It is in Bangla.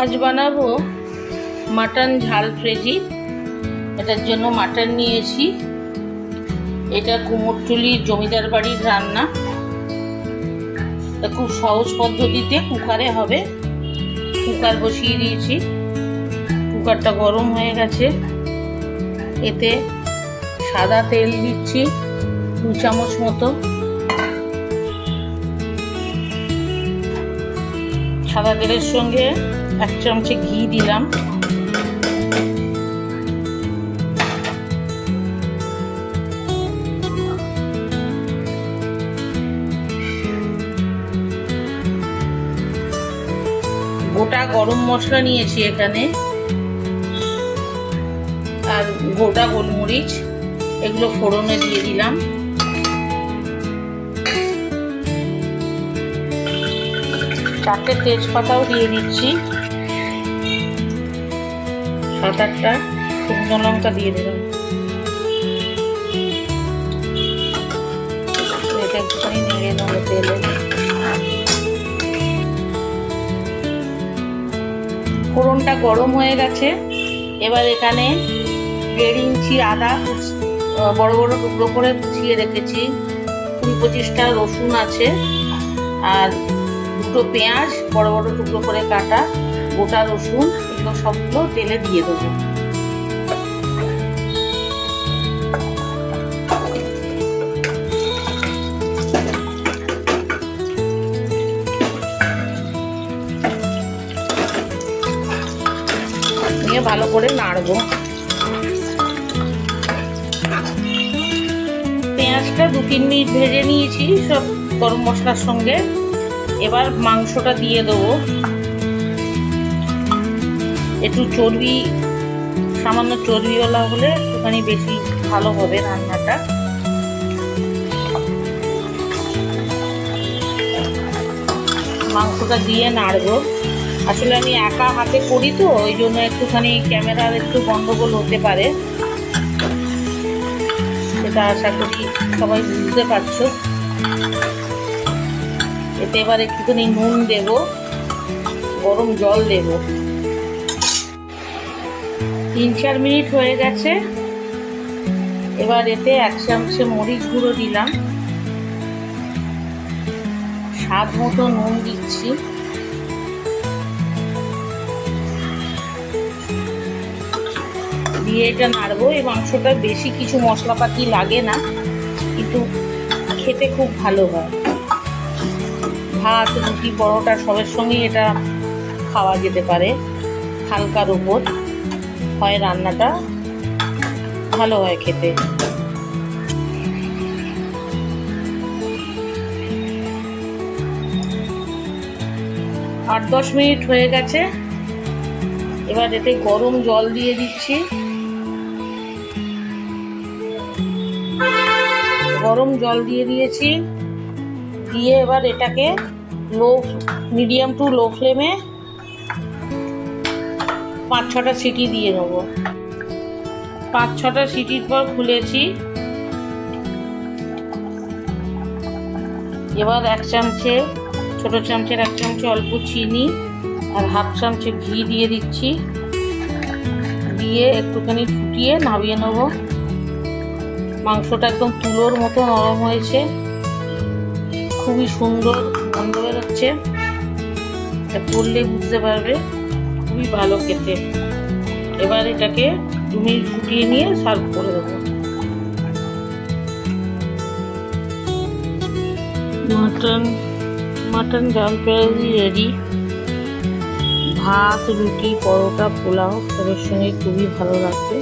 আজ বানাবো। মাটন ঝাল ফ্রেজি। এটার জন্য মাটন নিয়েছি। এটা কুমোরটুলির জমিদার বাড়ির রান্না। খুব সহজ পদ্ধতিতে কুকারে হবে। কুকার বসিয়ে দিয়েছি। কুকারটা গরম হয়ে গেছে। এতে সাদা তেল দিচ্ছি, দু চামচ মতো। সাদা তেলের সঙ্গে এক চামচে ঘি দিলাম। গোটা গরম মশলা নিয়েছি এখানে। আর গোটা গোলমরিচ, এগুলো ফোড়নে দিয়ে দিলাম। চারটে তেজপাতাও দিয়ে দিচ্ছি। সাত আটটা শুকনো লঙ্কা দিয়ে দিলাম ফোড়নটা গরম হয়ে গেছে। এবার এখানে দেড় ইঞ্চি আদা বড় বড় টুকরো করে কুচিয়ে রেখেছি। কুড়ি পঁচিশটা রসুন আছে। আর দুটো পেঁয়াজ, বড় বড় টুকরো করে কাটা। গোটা রসুন এগুলো সবগুলো তেলে দিয়ে দেবো। নিয়ে ভালো করে নাড়বো। পেঁয়াজটা দু তিন মিনিট ভেজে নিয়েছি সব গরম মশলার সঙ্গে। এবার মাংসটা দিয়ে দেবো। একটু চর্বি, সামান্য চর্বিওয়ালা হলে একটুখানি বেশি ভালো হবে রান্নাটা। মাংসটা দিয়ে নাড়বো। আসলে আমি একা হাতে করি তো, ওই জন্য একটুখানি ক্যামেরার একটু গন্ডগোল হতে পারে। সেটা আশা করি সবাই বুঝতে পারছ। এতে এবার একটুখানি নুন দেব, গরম জল দেব। তিন চার মিনিট হয়ে গেছে। এবার এতে এক চামচে মরিচ গুঁড়ো দিলাম। স্বাদ মতো নুন দিচ্ছি। দিয়ে এটা নাড়বো। এই মাংসটা বেশি কিছু মশলাপাতি লাগে না, কিন্তু খেতে খুব ভালো হয়। ভাত, রুটি, পরোটা সবের সঙ্গেই এটা খাওয়া যেতে পারে, হালকার উপর হয় রান্নাটা ভালো হয় খেতে। আট দশ মিনিট হয়ে গেছে। এবার এতে গরম জল দিয়ে দিচ্ছি। গরম জল দিয়ে দিয়েছি। দিয়ে এবার এটাকে লো মিডিয়াম টু লো ফ্লেমে পাঁচ ছটা সিটি দিয়ে নেব পাঁচ ছটা সিটির পর খুলেছি। এবার এক চামচে, ছোট চামচের এক চামচে অল্প চিনি আর হাফ চামচে ঘি দিয়ে দিচ্ছি। দিয়ে একটুখানি ফুটিয়ে নামিয়ে নেব। মাংসটা একদম তুলোর মতো নরম হয়েছে। খুবই সুন্দর গন্ধ বেরোচ্ছে। এটা করলে বুঝতে পারবে। খুবই ভালো খেতে। এবার এটাকে তুমি ফুটিয়ে নিয়ে সার্ভ করে দেবো। মাটন মাটন ডাল পেঁয়াজি রেডি। ভাত, রুটি, পরোটা, পোলাও সবের সঙ্গে খুবই ভালো লাগবে।